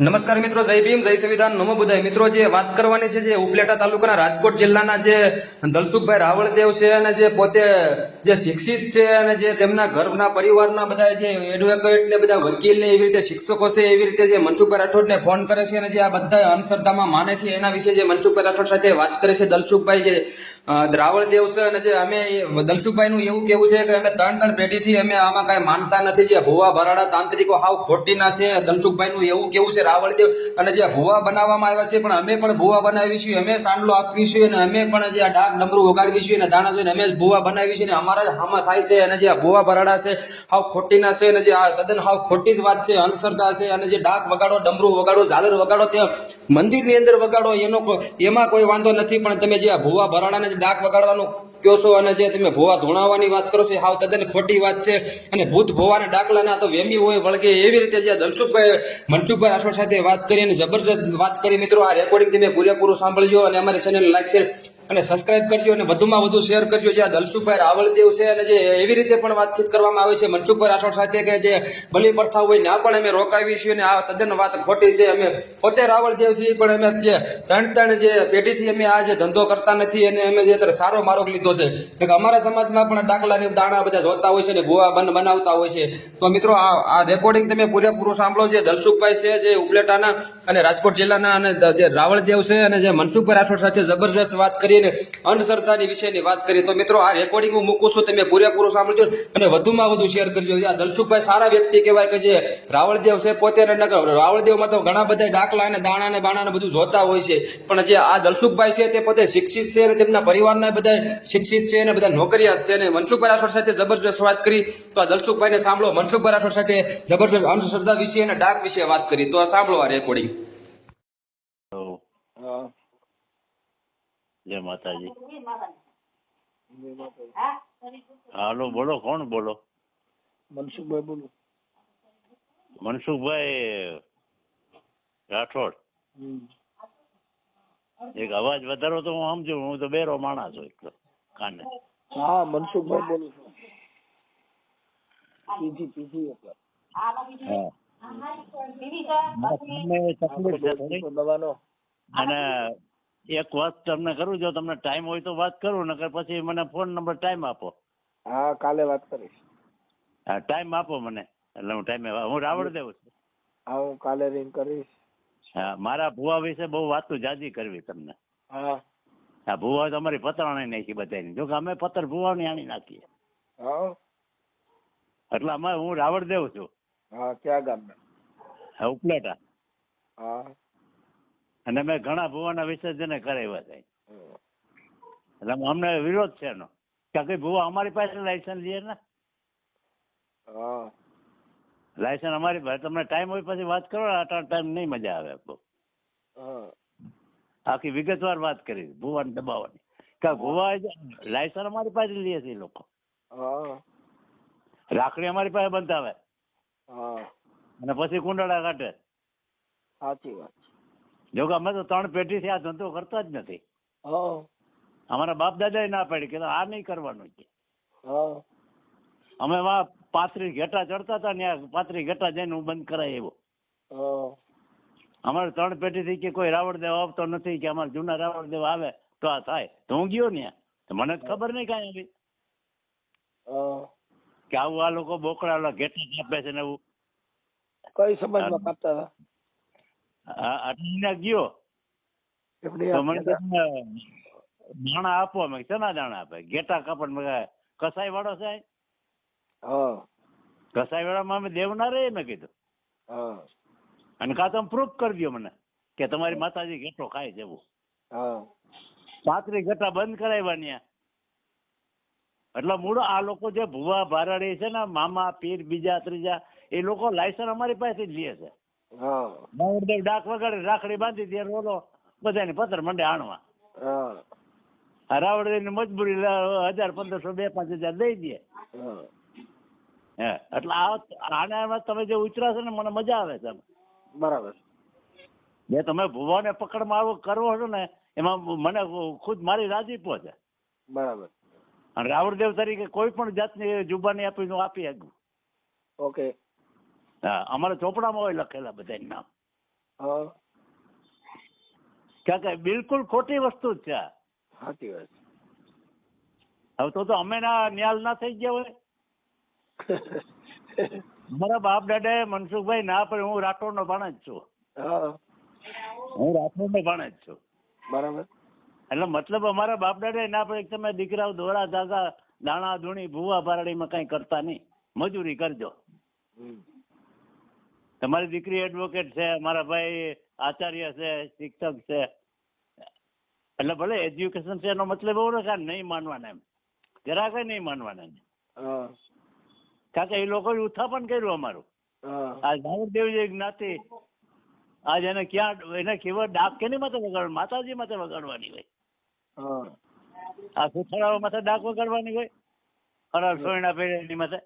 નમસ્કાર મિત્રો, જય ભીમ, જય સંવિધાન. નમો બુધાય મિત્રો, જે વાત કરવાની છે જે ઉપલેટા તાલુકાના રાજકોટ જિલ્લાના જે દલસુખભાઈ રાવળદેવ છે અને જે પોતે જે શિક્ષિત છે અને જે તેમના ઘરના પરિવારના બધા જે એડવોકેટ ને બધા વકીલ ને એવી રીતે શિક્ષકો છે, એવી રીતે જે મનસુખભાઈ રાઠોડને ફોન કરે છે અને જે આ બધા અંધશ્રદ્ધામાં માને છે, એના વિશે જે મનસુખભાઈ રાઠોડ સાથે વાત કરે છે, દલસુખભાઈ જે રાવળદેવ છે અને જે અમે દલસુખભાઈ નું એવું કેવું છે કે અમે ત્રણ ત્રણ પેઢીથી અમે આમાં કઈ માનતા નથી, જે ભુવા ભરાડા તાંત્રિકો હાવ ખોટીના છે દલસુખભાઈ નું એવું કેવું છે. રાવળદેવ. અને જે ભુવા બનાવવામાં આવ્યા છે, પણ અમે પણ ભુવા બનાવી છીએ. અમે સાંડલો આપવી છીએ અને અમે પણ જે આ ડાક ડમરું વગાડવી છીએ અને દાણા જોઈને અમે જ ભુવા બનાવી છીએ અને અમારા હામાં થાય છે. અને જે આ ભુવા ભરાડા છે, હાવ ખોટીના છે અને જે આ તદ્દન હાવ ખોટી જ વાત છે અંધશ્રદ્ધા છે અને જે ડાક વગાડો, ડમરું વગાડો, ઝાલર વગાડો, તે મંદિરની અંદર વગાડો, એનો એમાં કોઈ વાંધો નથી. પણ તમે જે આ ભુવા ભરાડાને ડાક વગાડવાનું કહો છો અને જે તમે ભુવા ધોણાવાની વાત કરો છો હાવ તદ્દન ખોટી વાત છે. અને ભૂત ડાકલા ડાકલાના તો વેમી હોય, વળગે એવી રીતે જે ધનસુખભાઈ, મનસુખભાઈ રાઠોડ સાથે વાત કરી અને જબરજસ્ત વાત કરી. મિત્રો, આ રેકોર્ડિંગ તમે પૂરેપૂરું સાંભળજો અને અમારી ચેનલ લાઈક શેર અને સબસ્ક્રાઇબ કરજો અને વધુમાં વધુ શેર કરજો. જે આ દલસુખભાઈ રાવળદેવ છે અને જે એવી રીતે પણ વાતચીત કરવામાં આવે છે, મનસુખભાઈ રાઠોડ સાથે કે જે બલિ પ્રથા હોય ના પણ અમે રોકાવી છીએ અને આ તદ્દન વાત ખોટી છે. અમે પોતે રાવળદેવ છીએ, પણ અમે જે ત્રણ ત્રણ જે પેઢીથી અમે આ જે ધંધો કરતા નથી અને અમે જે અત્યારે સારો માર્ગ લીધો છે. કે અમારા સમાજમાં પણ ડાકલાની દાણા બધા જોતા હોય છે ને ગોવા બન બનાવતા હોય છે. તો મિત્રો, આ આ રેકોર્ડિંગ તમે પૂરેપૂરું સાંભળો. જે દલસુખભાઈ છે, જે ઉપલેટાના અને રાજકોટ જિલ્લાના અને જે રાવળદેવ છે અને જે મનસુખભાઈ રાઠોડ સાથે જબરજસ્ત વાત કરી અને અંધશ્રદ્ધાની વિશેની વાત કરી તો મિત્રો, આ રેકોર્ડિંગ હું મૂકું છું, તમે પૂરેપૂરું સાંભળજો અને વધુમાં વધુ શેર કરજો. આ દલસુખભાઈ સારા વ્યક્તિ કહેવાય કે જે રાવળદેવ છે પોતે નગર, રાવળદેવમાં તો ઘણા બધા ડાકલા અને દાણા અને બાણા ને બધું જોતા હોય છે. પણ જે આ દલસુખભાઈ છે, તે પોતે શિક્ષિત છે અને તેમના પરિવારના બધા શિક્ષિત છે અને બધા નોકરિયાત છે. અને મનસુખભાઈ રાઠોડ સાથે જબરજસ્ત વાત કરી, તો આ દલસુખભાઈને સાંભળો. મનસુખભાઈ રાઠોડ સાથે જબરજસ્ત અંધશ્રદ્ધા વિશે અને ડાક વિશે વાત કરી. તો આ સાંભળો આ રેકોર્ડિંગ તો હા જય માતાજી. હાલો બોલો કોણ બોલો? મનસુખભાઈ બોલો. મનસુખભાઈ રાઠોડ. એક અવાજ વધારો તો હું સમજુ હું તો બેરો માણસ છું એટલો કાને. હા મનસુખભાઈ બોલું છું. પીજી પીજી એટલે હા. અને એક વાત તમને કરું જો તમને ટાઈમ હોય તો વાત કરું નકર પછી મને ફોન નંબર ટાઈમ આપો. હા કાલે વાત કરીશ. હા ટાઈમ આપો મને. એટલે હું ટાઈમે હું રાવણ દેવ છું. હા હું કાલે રિંગ કરીશ. હા મારા ભુવા વિશે બહુ વાતો જાજી કરવી તમને. હા. હા ભુવા તો અમારી પતરાણી નાખી બધાની જો કે અમે પતર ભુવાની આણી નાખીએ. હા. એટલે અમે હું રાવળદેવ છું. હા ક્યાં ગામના? હા, ઉપલેટા. હા. અને મેં ઘણા ભુવાના વિસર્જન કરાવ્યા છે એટલે અમને વિરોધ છે એનો. કે કઈ ભુવા અમારી પાસે લાયસન્સ લે ને? લાયસન્સ અમારી પાસે. તમને ટાઈમ હોય પછી વાત કરો આટલા ટાઈમ નહીં મજા આવે બહુ. આખી વિગતવાર વાત કરી ભુવાને દબાવવાની. કે ભુવા લાયસન્સ અમારી પાસે લે છે લોકો. રાખડી અમારી પાસે બંધાવે. હા. અને પછી કુંડાળા કાઢે. સાચી વાત. જો કે અમે તો ત્રણ પેઢીથી આ ધંધો કરતા જ નથી. અમારા બાપ દાદાએ ના પાડી કે આ નહીં કરવાનું છે. અમે વા પાથરી ઘેટા ચડતા હતા ને પાથરી ઘેટા જઈને હું બંધ કરાય એવો અમારે ત્રણ પેઢીથી કે કોઈ રાવણદેવ આવતો નથી કે અમારે જૂના રાવણદેવ આવે તો આ થાય. તો હું ગયો ને તો મને જ ખબર નહીં કાંઈ આવી. કે આવું આ લોકો બોકડા ઘેટા કાપે છે ને એવું કઈ સમાજમાં કાપતા હતા? ને ગયો દાણા આપો મેં શેના દાણા આપે? ઘેટા કાપડ મેં કસાઈ વાળો છે કસાઈ કસાઈ વાળામાં અમે દેવના રહીએ મેં કીધું. અને કાં તમે પ્રૂફ કરી દો મને કે તમારી માતાજી ઘેટો ખાય છે એવું. પાત્રી ઘટા બંધ કરાવ્યા એટલે મૂળ આ લોકો જે ભુવા ભારાડી છે ને મામા પીર બીજા ત્રીજા એ લોકો લાયસન્સ અમારી પાસેથી જ લે છે. હા. રાવણદેવ ડાક વગાડે રાખડી બાંધી દે રોલો બધાને પથ્થર મંડે આણવા હા. આ રાવણદેવની મજબૂરી હજાર પંદરસો બે પાંચ હજાર દઈ દે. એટલે આ આનામાં તમે જે ઉતરા છે ને મને મજા આવે છે બરાબર. જે તમે ભુવાને પકડમાં આવો કરવો છો ને એમાં મને ખુદ મારી રાજીપો છે. બરાબર. અને રાવણદેવ તરીકે કોઈ પણ જાતની જુબાની આપી હું આપી શકું. ઓકે. હા અમારા ચોપડામાં હોય લખેલા બધા નામ. ક્યાં કે બિલકુલ ખોટી વસ્તુ જ છે સાચી વાત હવે તો તો અમે ના ન્યાલ ના થઈ ગયા હોય. મારા બાપ દાદા મનસુખભાઈ ના પણ હું રાઠોડનો ભાણ જ છું હું રાઠોડ નો ભાણ જ છું. બરાબર. એટલે મતલબ અમારા બાપ દાદા ના પડે તમે દીકરાઓ દોરા ધાગા દાણા ધૂણી ભૂવા બારડીમાં કઈ કરતા નહીં. મજૂરી કરજો. તમારી દીકરી એડવોકેટ છે મારા ભાઈ આચાર્ય છે શિક્ષક છે. એટલે ભલે એજ્યુકેશન છે એનો મતલબ એવો નથી નહીં માનવાના એમ. જરાક નહીં માનવાના. કારણ કે એ લોકોએ ઉત્થાપન કર્યું અમારું. આ આ જે જ્ઞાતિ. આજ એને ક્યાં એને કેવળ ડાક કેની માથે વગાડવા? માતાજી માથે વગાડવાની હોય. આ સુથારાઓ માથે ડાક વગાડવાની હોય. ખરા સોયણા પહેરે એની માથે.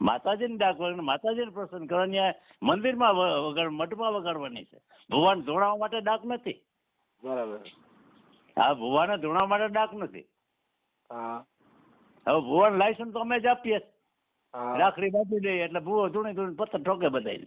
માતાજીને ડાક વગાડ માતાજીને પ્રસન્ન કરવાની મંદિરમાં વગાડ મઠમાં વગાડવાની છે. ભુવાન ધોણાવા માટે ડાક નથી. બરાબર. હા ભુવાને ધોણાવવા માટે ડાક નથી. હવે ભુવાન લાયસન્સ તો અમે જ આપીએ રાખડી બાંધી દઈએ એટલે ભૂવો ધૂણી ધૂણી પથ્થર ઠોકે બધાય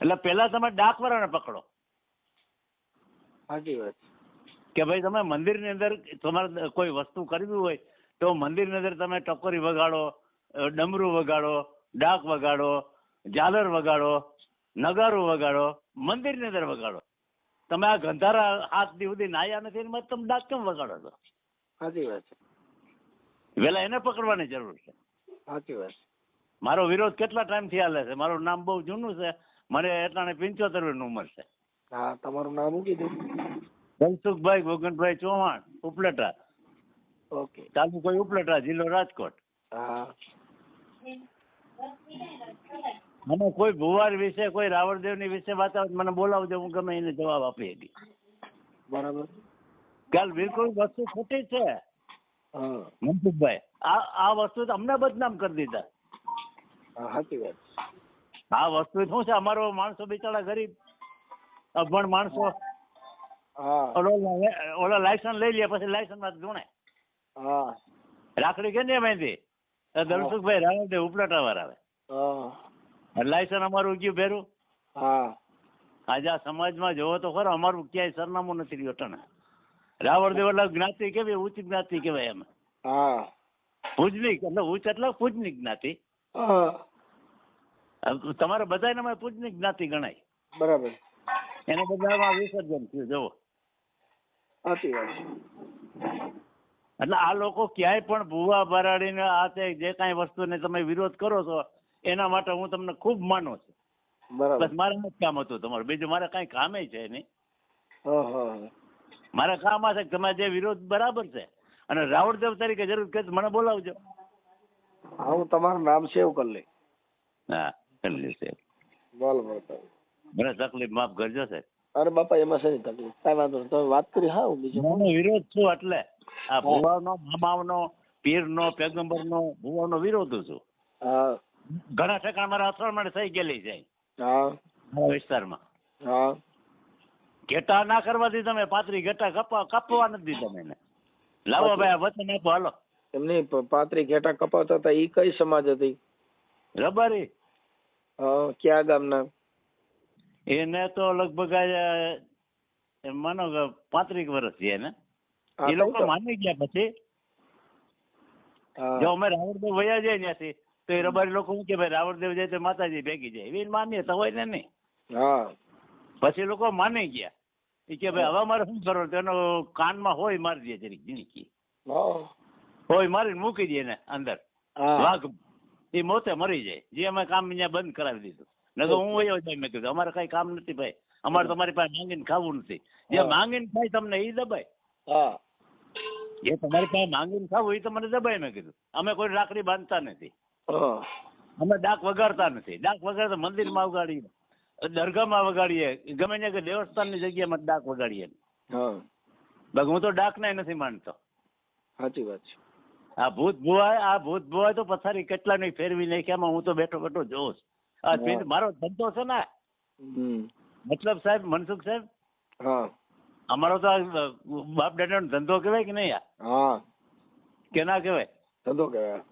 એટલે પેલા તમે ડાક વાળાને પકડો. સાચી વાત કે ભાઈ તમે મંદિરની અંદર તમારે કોઈ વસ્તુ કરવી હોય તો મંદિરની અંદર તમે ટકોરી વગાડો ડમરું વગાડો ડાક વગાડો ઝાલર વગાડો નગારું વગાડો મંદિરની અંદર વગાડો. તમે આ ગંધારા હાથ દી સુધી નાયા નથી એમાં તમે ડાક કેમ વગાડો છો? સાચી વાત છે. વેલા એને પકડવાની જરૂર છે. સાચી વાત મારો વિરોધ કેટલા ટાઈમથી હાલે છે? મારું નામ બહુ જૂનું છે. મને એટલાને પંચોતેર વર્ષની ઉંમર છે. હા તમારું નામ શું કીધું? ધનસુખભાઈ ગોગનભાઈ ચૌહાણ ઉપલેટા. ઓકે. તાલુકો ઉપલેટા જિલ્લો રાજકોટ. હા. મને કોઈ ભુવાર વિશે કોઈ રાવણદેવની વિશે વાત આવે મને બોલાવજો હું ગમે એને જવાબ આપી હતી બરાબર. કાલ બિલકુલ વસ્તુ ખોટી છે. મનસુખભાઈ આ આ વસ્તુ તો અમને બદનામ કરી દીધા. સાચી વાત આ વસ્તુ શું છે? અમારો માણસો બિચારા ગરીબ અભણ માણસો. ઓલો ઓલા લાયસન્સ લઈ લે પછી લાયસન્સમાં હા. રાખડી કે ને મહેંદી રાવલ ને ઉપલેટા વાર આવે. લાયસન અમારું ગયું ભેરું હા. આજે આ સમાજમાં જોવો તો ખરો અમારું ક્યાંય સરનામું નથી રહ્યું અટાણે. રાવણદેવ એટલે જ્ઞાતિ કેવી? ઉચ્ચ જ્ઞાતિ કહેવાય એમ. હા. પૂજનિક એટલે ઉચ્ચ એટલે પૂજની જ્ઞાતિ. તમારે બધાને અમે પૂજની જ્ઞાતિ ગણાય. બરાબર. એને બધામાં વિસર્જન થયું જોવો સાચી વાત એટલે આ લોકો ક્યાંય પણ ભૂવા ભરાડીને આ તે જે કાંઈ વસ્તુને તમે વિરોધ કરો છો એના માટે હું તમને ખૂબ માનું છું. બસ મારે જ કામ હતું તમારું. બીજું મારે કાંઈ કામે છે નહીં. મારે કામ છે તમે તમારે જે વિરોધ બરાબર છે. અને રાવણદેવ તરીકે જરૂર કે મને બોલાવજો. હા હું તમારું નામ સેવ કરી લઈ હા કરી લઈશ બોલ બોલ મને તકલીફ માફ કરજો સાહેબ. અરે બાપા એમાં શેની તકલીફ? કઈ વાંધો નહીં. તમે વાત કરી હા બીજું. હું વિરોધ છું એટલે આ ભુવાનો મામાવનો પીરનો પેગંબરનો ભુવાનો વિરોધ છું. હા. ઘણા ટકા મારા અથડામણ થઈ ગયેલી છે. હા. વિસ્તારમાં. હા. ઘેટા ના કરવાથી તમે પાતરી ઘેટા કપા કાપવા નથી તમે એને. લાવો ભાઈ વચન આપો હાલો. એમની પાતરી ઘેટા કપાવતા હતા ઈ કઈ સમાજ હતી? રબારી. હા ક્યાં ગામના? એને તો લગભગ માનો કે પાંત્રીસ વર્ષ છે એને એ લોકો માની ગયા પછી? જો અમે રાવણદેવ વયા જાય ત્યાંથી તો એ રબારી લોકો શું કે ભાઈ રાવણદેવ જાય તો માતાજી ભેગી જાય. એવી માન્યતા હોય ને નહીં. પછી લોકો માની ગયા. એ કે ભાઈ હવે મારે શું કરવાનું? તેનો કાનમાં હોય મારી દે જરીક ઝીણકી. હા. હોય મારીને મૂકી દે એને અંદર. વાઘ એ મોતે મરી જાય. જે અમે કામ અહીંયા બંધ કરાવી દીધું. નકર હું વયો જાય મેં કીધું અમારે કઈ કામ નથી ભાઈ. અમારે તમારી પાસે માંગીને ખાવું નથી. જે માંગીને ખાય તમને એ દબાય. હા. જે તમારી પાસે માંગીને ખાવું એ તમને દબાય મેં કીધું. અમે કોઈ રાખડી બાંધતા નથી. અમે ડાક વગાડતા નથી. ડાક વગાડતા મંદિરમાં વગાડીએ. દરગાહમાં વગાડીએ. ગમે ત્યાં કે દેવસ્થાનની જગ્યામાં ડાક વગાડીએ. હા. બાકી હું તો ડાક ને નથી માનતો. સાચી વાત છે. આ ભૂત ભુવાય આ ભૂત ભુવાય તો પથારી કેટલા નહીં ફેરવી નાખ્યામાં હું તો બેઠો બેઠો જોઉં છું. મારો ધંધો છે ને. મતલબ સાહેબ મનસુખ સાહેબ હા. અમારો તો બાપ દાદાનો ધંધો કહેવાય કે નહીં હા. કે ના કહેવાય? ધંધો કહેવાય.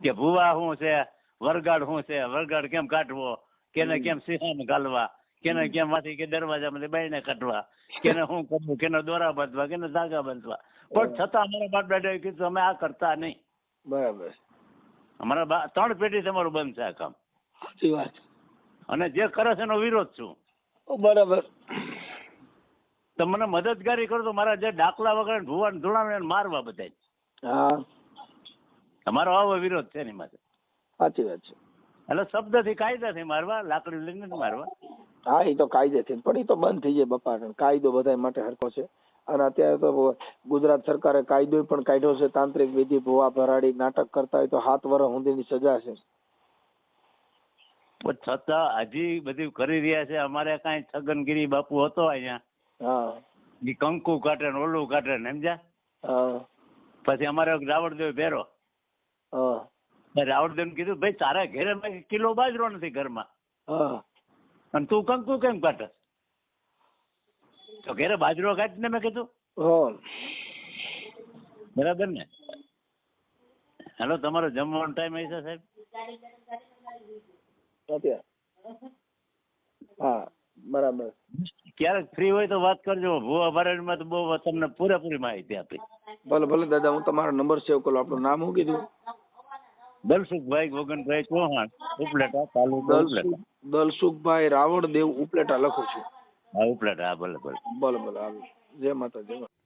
કે ભુવા શું છે વરગાડ શું છે વરગાડ કેમ કાઢવો? કેને કેમ સિંહાને ગાલવા? કેને કેમ માંથી કે દરવાજામાંથી બાઈને કાઢવા? કેને શું કરવું કેને દોરા બાંધવા? કેને ધાગા બાંધવા? પણ છતાં અમારા બાપ દાદાએ કીધું અમે આ કરતા નહીં. બરાબર. અમારા ત્રણ પેઢી તમારું બંધ છે આ કામ. સાચી વાત. અને જે કરે છે એનો વિરોધ છું. બરાબર. તમને મદદગારી કરો તો મારા જે ડાકલા વગર ભુવા ધોળાને મારવા બધા હા. અમારો આવો વિરોધ છે એની માટે સાચી વાત છે. એટલે શબ્દથી કાયદાથી મારવા લાકડી લઈને મારવા. હા એ તો કાયદે થી પણ એ તો બંધ થઈ જાય બપા કાયદો બધા માટે હરકો છે. અને અત્યારે તો ગુજરાત સરકારે કાયદો પણ કાઢ્યો છે. તાંત્રિક વિધિ ભુવા ભરાડી નાટક કરતા હોય તો હાથ વર્ષ સુધીની સજા છે. પણ છતાં હજી બધું કરી રહ્યા છે. અમારે કાંઈ છગનગીરી બાપુ હતો અહીંયા. એ કંકુ કાઢે ને ઓલું કાઢે ને સમજ્યા? પછી અમારે રાવણદેવ ભેરો. રાવણદેવ કીધું ભાઈ તારા ઘરે કિલો બાજરો નથી ઘરમાં. હા. અને તું કંકુ કેમ કાઢે તો ઘેરે બાજરો કાઢ ને મેં કીધું. બરાબર ને? હેલો તમારો જમવાનો ટાઈમ હશે સાહેબ? અત્યારે હા બરાબર. ક્યારેક ફ્રી હોય તો વાત કરજો. ભુવા ભરાડીમાં તો બહુ તમને પૂરેપૂરી માહિતી આપી ભલે ભલે દાદા હું તમારો નંબર સેવ કરું. આપણું નામ શું કીધું? દલસુખભાઈ ગોગનભાઈ ચૌહાણ ઉપલેટા તાલુકો ઉપલેટા. દલસુખ દલસુખભાઈ રાવણ દેવ ઉપલેટા લખું છું. હા ઉપલેટા હા ભલે ભલે. ભલે ભલે જય માતા જય માતા.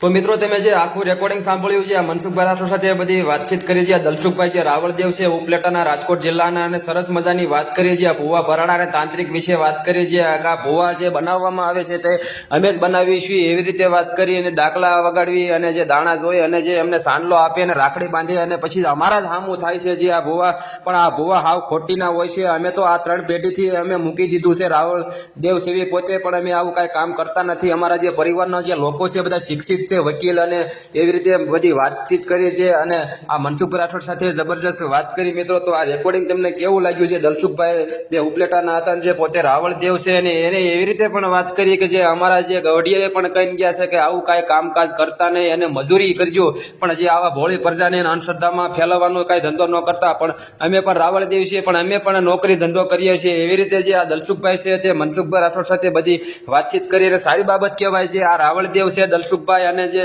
તો મિત્રો, તમે જે આખું રેકોર્ડિંગ સાંભળ્યું છે, આ મનસુખભાઈ રાઠોડ સાથે બધી વાતચીત કરી છે, આ દલસુખભાઈ જે રાવળદેવ છે, ઉપલેટાના રાજકોટ જિલ્લાના, અને સરસ મજાની વાત કરી છે, આ ભુવા ભરાડા અને તાંત્રિક વિશે વાત કરી છે, આ ભુવા જે બનાવવામાં આવે છે, તે અમે જ બનાવીએ છીએ, એવી રીતે વાત કરી અને ડાકલા વગાડવી અને જે દાણા જોઈ અને જે એમને સાંડલો આપી અને રાખડી બાંધી અને પછી અમારા જ હામું થાય છે, જે આ ભુવા, પણ આ ભુવા હાવ ખોટીના હોય છે, અમે તો આ ત્રણ પેઢીથી અમે મૂકી દીધું છે રાવળ દેવ સેવી પોતે, પણ અમે આવું કાંઈ કામ કરતા નથી, અમારા જે પરિવારના જે લોકો છે, બધા શિક્ષિત છે, વકીલ અને એવી રીતે બધી વાતચીત કરી છે અને આ મનસુખ રાઠોડ સાથે જબરજસ્ત વાત કરી મિત્રો. તો આ રેકોર્ડિંગ તમને કેવું લાગ્યું છે? દલસુખભાઈ જે ઉપલેટાના હતા જે પોતે રાવળ દેવ છે અને એને એવી રીતે પણ વાત કરી કે જે અમારા જે ગવડીએ પણ કહી ગયા છે કે આવું કાંઈ કામકાજ કરતા નહીં અને મજૂરી કરજો. પણ જે આવા ભોળી પ્રજાને અંધશ્રદ્ધામાં ફેલાવવાનો કાંઈ ધંધો ન કરતા. પણ અમે પણ રાવળ દેવ છીએ, પણ અમે પણ નોકરી ધંધો કરીએ છીએ. એવી રીતે જે આ દલસુખભાઈ છે તે મનસુખભાઈ રાઠોડ સાથે બધી વાતચીત કરી અને સારી બાબત કહેવાય છે. આ રાવળ દેવ છે દલસુખભાઈ અને જે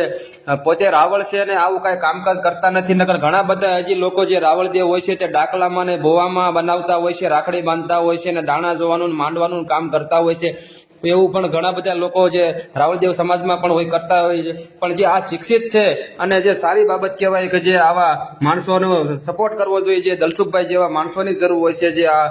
પોતે રાવળ છે અને આવું કાંઈ કામકાજ કરતા નથી. નકર ઘણા બધા હજી લોકો જે રાવળ દેવ હોય છે તે ડાકલામાં ને ભોવામાં બનાવતા હોય છે, રાખડી બાંધતા હોય છે અને દાણા જોવાનું માંડવાનું કામ કરતા હોય છે. એવું પણ ઘણા બધા લોકો જે રાવળદેવ સમાજમાં પણ હોય કરતા હોય છે. પણ જે આ શિક્ષિત છે અને જે સારી બાબત કહેવાય કે જે આવા માણસોનો સપોર્ટ કરવો જોઈએ, જે દલસુખભાઈ જેવા માણસોની જરૂર હોય છે, જે આ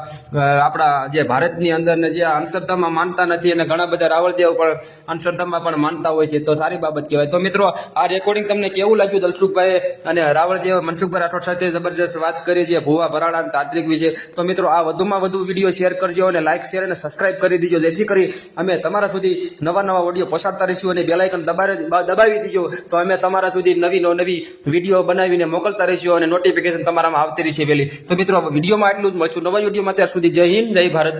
આપણા જે ભારતની અંદર ને જે આ અંધશ્રદ્ધામાં માનતા નથી અને ઘણા બધા રાવળદેવ પણ અંધશ્રદ્ધામાં પણ માનતા હોય છે. તો સારી બાબત કહેવાય. તો મિત્રો, આ રેકોર્ડિંગ તમને કેવું લાગ્યું દલસુખભાઈ અને રાવળદેવ મનસુખભાઈ રાઠોડ સાથે જબરજસ્ત વાત કરી છે ભુવા ભરાડા અને તાંત્રિક વિશે? તો મિત્રો, આ વધુમાં વધુ વીડિયો શેર કરજો અને લાઇક શેર અને સબસ્ક્રાઇબ કરી દીજો. જેથી કરી અમે તમારા સુધી નવા નવા ઓડિયો પસારતા રહીશું અને બેલાઇકન દબાવી દબાવી દીજો, તો અમે તમારા સુધી નવી નવી વીડિયો બનાવીને મોકલતા રહીશું અને નોટિફિકેશન તમારામાં આવતી રહેશે વહેલી. તો મિત્રો વિડીયોમાં એટલું જ. મળશું નવા વિડીયોમાં. ત્યાર સુધી જય હિન્દ, જય ભારત.